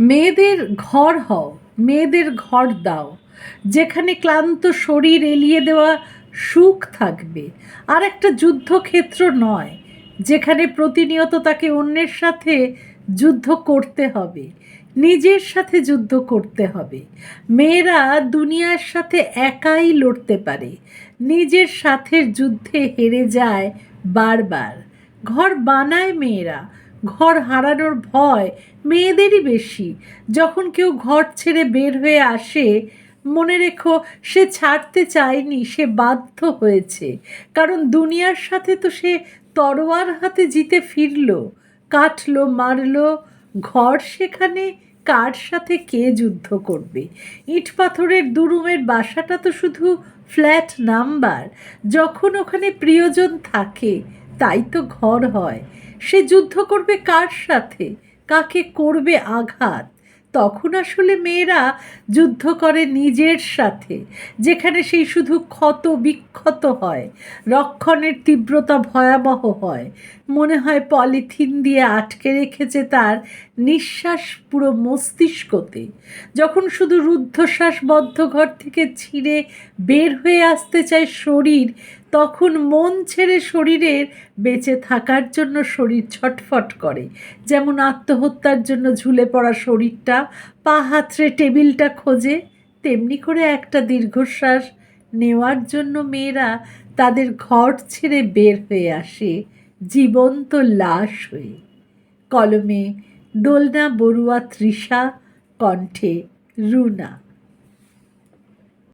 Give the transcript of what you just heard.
মেয়েদের ঘর হও, মেয়েদের ঘর দাও। যেখানে ক্লান্ত শরীর এলিয়ে দেওয়া সুখ থাকবে। আর একটা যুদ্ধক্ষেত্র নয়, যেখানে প্রতিনিয়ত তাকে অন্যের সাথে যুদ্ধ করতে হবে, নিজের সাথে যুদ্ধ করতে হবে। মেয়েরা দুনিয়ার সাথে একাই লড়তে পারে, নিজের সাথে যুদ্ধে হেরে যায় বারবার। ঘর বানায় মেয়েরা ঘর হারানোর ভয় মেয়েদেরই বেশি। যখন কেউ ঘর ছেড়ে বের হয়ে আসে, মনে রেখো সে ছাড়তে চায়নি, সে বাধ্য হয়েছে। কারণ দুনিয়ার সাথে তো সে তরোয়ার হাতে জিতে ফিরল, কাটলো, মারলো। ঘর সেখানে কার সাথে কে যুদ্ধ করবে? ইট পাথরের দুরুমের বাসাটা তো শুধু ফ্ল্যাট নাম্বার। যখন ওখানে প্রিয়জন থাকে তাই তো ঘর হয়। সে যুদ্ধ করবে কার সাথে? কাকে করবে আঘাত? তখন আসলে মেয়েরা যুদ্ধ করে নিজের সাথে, যেখানে সেই শুধু ক্ষত বিক্ষত হয়, রক্ষণের তীব্রতা ভয়াবহ হয়। মনে হয় পলিথিন দিয়ে আটকে রেখেছে তার নিঃশ্বাস পুরো মস্তিষ্কতে। যখন শুধু রুদ্ধশ্বাস বদ্ধ ঘর থেকে ছিঁড়ে বের হয়ে আসতে চায় শরীর তখন মন ছেড়ে শরীরের বেঁচে থাকার জন্য শরীর ছটফট করে। যেমন আত্মহত্যার জন্য ঝুলে পড়া শরীরটা, পা হাতড়ে টেবিলটা খোঁজে, তেমনি করে একটা দীর্ঘশ্বাস নেওয়ার জন্য মেয়েরা তাদের ঘর ছেড়ে বের হয়ে আসে, জীবন্ত লাশ হয়ে। কলমে, দোলনা, বড়ুয়া, তৃষা, কণ্ঠে, রুনা।